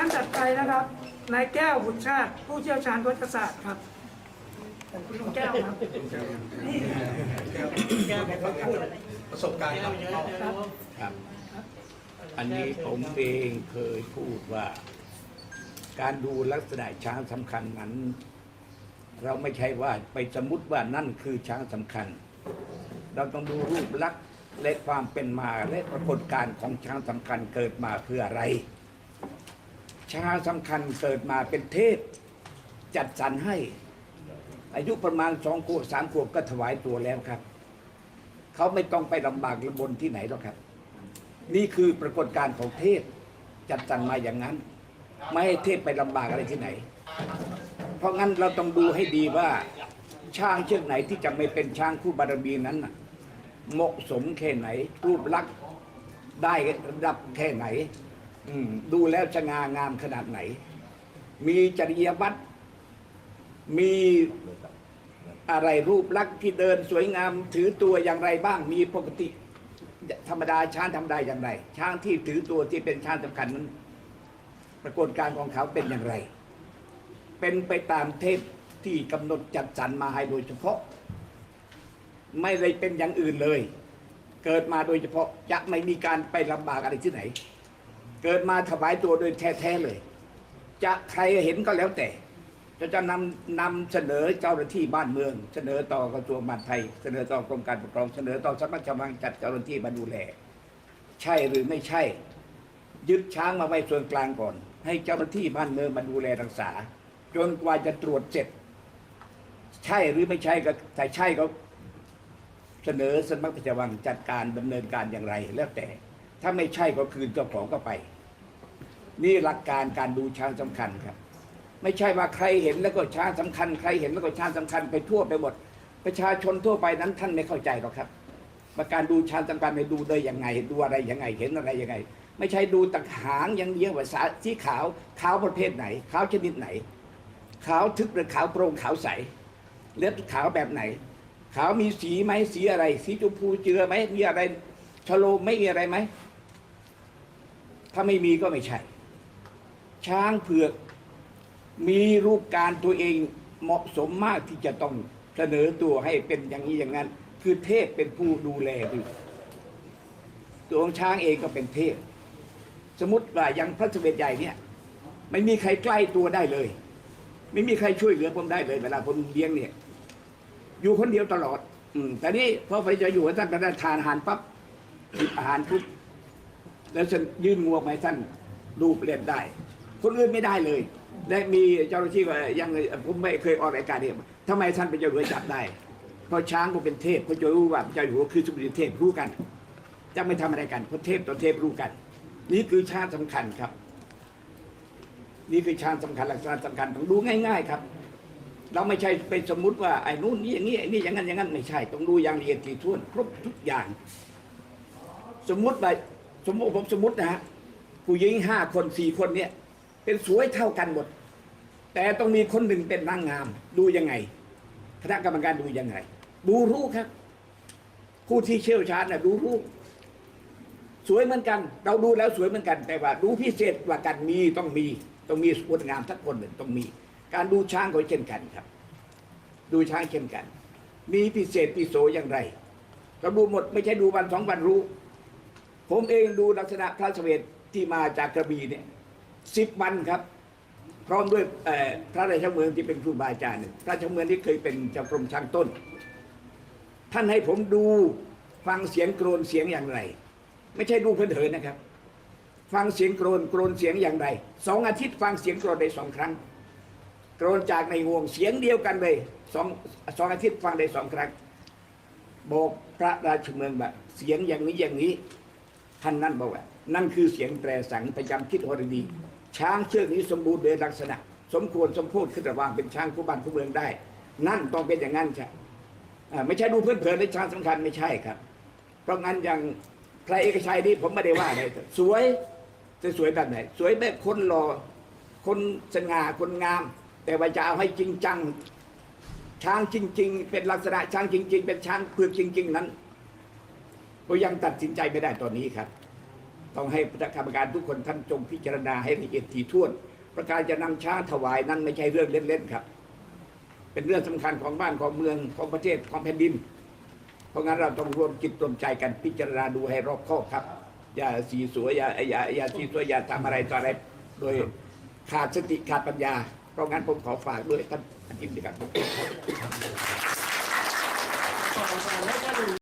ท่านจัดไปนะครับนายแก้วบุตรชาติ ผู้เชี่ยวชาญโฆษศาสตร์ครับคุณลุงแก้วครับนี่ประสบการณ์ครับครับครับ อันนี้ผมเองเคยพูดว่า การดูลักษณะช้างสำคัญนั้น เราไม่ใช่ว่าไปสมมติว่านั่นคือช้างสำคัญ เราต้องดูรูปลักษณ์และความเป็นมาและปรากฏการณ์ของช้างสำคัญเกิดมาเพื่ออะไร ชาสำคัญเกิดมาเป็นเทพ จัดสรรให้ อายุประมาณสองขวบสามขวบก็ถวายตัวแล้วครับ เขาไม่ต้องไปลำบากลำบนที่ไหนหรอกครับ นี่คือปรากฏการณ์ของเทพ จัดสรรมาอย่างนั้น ไม่ให้เทพไปลำบากอะไรที่ไหน เพราะงั้นเราต้องดูให้ดีว่าช้างเชือกไหนที่จะไม่เป็นช้างคู่บารมีนั้นเหมาะสมแค่ไหนรูปลักษณ์ได้ระดับแค่ไหน อืม ดูแล้วจะงางามขนาดไหน มีจริยวัตรมีอะไรรูปลักษณ์ที่เดินสวยงามถือตัวอย่างไรบ้าง มีปกติ ธรรมดาช้างธรรมดาอย่างไร ช้างที่ถือตัวที่เป็นช้างสำคัญนั้นปรากฏการของเขาเป็นอย่างไร เป็นไปตามเทพที่กำหนดจัดสรรมาให้โดยเฉพาะ ไม่ได้เป็นอย่างอื่นเลย เกิดมาโดยเฉพาะจะไม่มีการไปลำบากอะไรที่ไหน เกิดมาถวายตัวโดยแท้ๆเลย จะใครเห็นก็แล้วแต่จะจะนำนำเสนอเจ้าหน้าที่บ้านเมือง เสนอต่อกระทรวงมหาดไทย เสนอต่อกรมการปกครองเสนอต่อสำนักงานจัดเจ้าหน้าที่มาดูแล ใช่หรือไม่ใช่ ยึดช้างมาไว้ส่วนกลางก่อน ให้เจ้าหน้าที่บ้านเมืองมาดูแลรักษา จนกว่าจะตรวจเสร็จ ใช่หรือไม่ใช่ก็แต่ใช่ก็เสนอสำนักพระราชวังจัดการดำเนินการอย่างไรแล้วแต่ ถ้าไม่ใช่ก็คืนเจ้าของก็ไป นี่หลักการการดูช้างสำคัญครับ ไม่ใช่ว่าใครเห็นแล้วก็ช้างสำคัญ ใครเห็นแล้วก็ช้างสำคัญไปทั่วไปหมด ประชาชนทั่วไปนั้นท่านไม่เข้าใจหรอกครับว่าการดูช้างสำคัญไปดูได้ยังไง ดูอะไรยังไงเห็นอะไรยังไง ไม่ใช่ดูตะหางอย่างเดียวว่าสาสีขาวขาวประเภทไหนขาวชนิดไหนขาวทึบหรือขาวโปร่งขาวใสเล็บขาวแบบไหน ขาวมีสีไหมสีอะไร สีชมพูเจือไหมมีอะไรชโลมไม่มีอะไรไหม ถ้าไม่มีก็ไม่ใช่ ช้างเผือกมีรูปการตัวเองเหมาะสมมากที่จะต้องเสนอตัวให้เป็นอย่างนี้อย่างนั้น คือเทพเป็นผู้ดูแลดูตัวของช้างเองก็เป็นเทพ สมมติว่าย่างพระสเด็จใหญ่เนี่ย ไม่มีใครใกล้ตัวได้เลย ไม่มีใครช่วยเหลือผมได้เลย เวลาผมเลี้ยงเนี่ย อยู่คนเดียวตลอด อืมแต่นี่พอไปจะอยู่กับท่านก็ได้ทานอาหารปั๊บหยิบอาหารปุ๊บ แล้วฉันยื่นงวงไปท่านรูปเล่นได้ คนอื่นไม่ได้เลย และมีเจ้าหน้าที่ก็ยังผมไม่เคยออกรายการเนี่ยทำไมท่านเป็นเจ้าหน้าจับได้ เพราะช้างก็เป็นเทพเขาจะรู้ว่าเจ้าอยู่หัวคือสมเด็จเทพรู้กัน จะไม่ทำอะไรกันเพราะเทพต่อเทพรู้กัน นี่คือช้างสำคัญครับ นี่คือช้างสำคัญหลักษณะสำคัญต้องดูง่าย ๆ ครับเราไม่ใช่ไปสมมุติว่าไอ้นู่นนี่อย่างนี้ไอ้นี่อย่างนั้นอย่างนั้นไม่ใช่ ต้องดูอย่างละเอียดถี่ถ้วนครบทุกอย่าง สมมุติว่า สมมติผมสมมตินะฮะผู้หญิงห้าคนสี่คนเนี่ย เป็นสวยเท่ากันหมด แต่ต้องมีคนหนึ่งเป็นนางงาม ดูยังไงคณะกรรมการดูยังไง ดูรู้ครับ ผู้ที่เชี่ยวชาญนะดูรู้สวยเหมือนกัน เราดูแล้วสวยเหมือนกัน แต่ว่าดูพิเศษกว่ากันมีต้องมีต้องมีสวยงามสักคนหนึ่งต้องมี การดูช้างก็เช่นกันครับ ดูช้างเช่นกัน มีพิเศษพิโสอย่างไรเราดูหมดไม่ใช่ดูวันสองวันรู้ ผมเองดูลักษณะพระเสวตที่มาจากกระบี่เนี่ยสิบวันครับ พร้อมด้วยพระราชเมืองที่เป็นครูบาอาจารย์พระราชเมืองที่เคยเป็นเจ้ากรมช้างต้น ท่านให้ผมดูฟังเสียงโกรนเสียงอย่างไร ไม่ใช่ดูเพลินๆนะครับ ฟังเสียงโกรนโกรนเสียงอย่างไรสองอาทิตย์ฟังเสียงโกรนได้สองครั้งโกรนจากในงวงเสียงเดียวกันเลยสองสองอาทิตย์ฟังได้สองครั้งบอกพระราชเมืองแบบเสียงอย่างนี้อย่างนี้ ท่านนั่นบอกว่า นั่นคือเสียงแตรสังประจำคิดฮรดี ช้างเชือกนี้สมบูรณ์โดยลักษณะ สมควรสมโพธิขึ้นระว่างเป็นช้างคู่บ้านคู่เมืองได้ นั่นต้องเป็นอย่างนั้นใช่ไม่ใช่ดูเพื่อนเพลินในช้างสำคัญไม่ใช่ครับ เพราะงั้นอย่างพระเอกชัยนี่ผมไม่ได้ว่าเลยสวยจะสวยแบบไหน สวยแบบคนหล่อคนสง่าคนงาม แต่ว่าจะเอาให้จริงจังช้างจริง ๆ เป็นลักษณะช้างจริง ๆ เป็นช้างเผือกจริง ๆ นั้น ก็ยังตัดสินใจไม่ได้ตอนนี้ครับ ต้องให้คณะกรรมการทุกคนท่านจงพิจารณาให้ละเอียดถี่ถ้วน ประการจะนำช้าถวายนั้นไม่ใช่เรื่องเล่นๆครับ เป็นเรื่องสำคัญของบ้านของเมืองของประเทศของแผ่นดิน เพราะงั้นเราต้องรวมจิตรวมใจกันพิจารณาดูให้รอบคอบครับ อย่าสีสัวอย่าอย่าอย่าสีสัวอย่าทำอะไรต่ออะไรโดยขาดสติขาดปัญญา เพราะงั้นผมขอฝากด้วยท่านอธิบดีครับ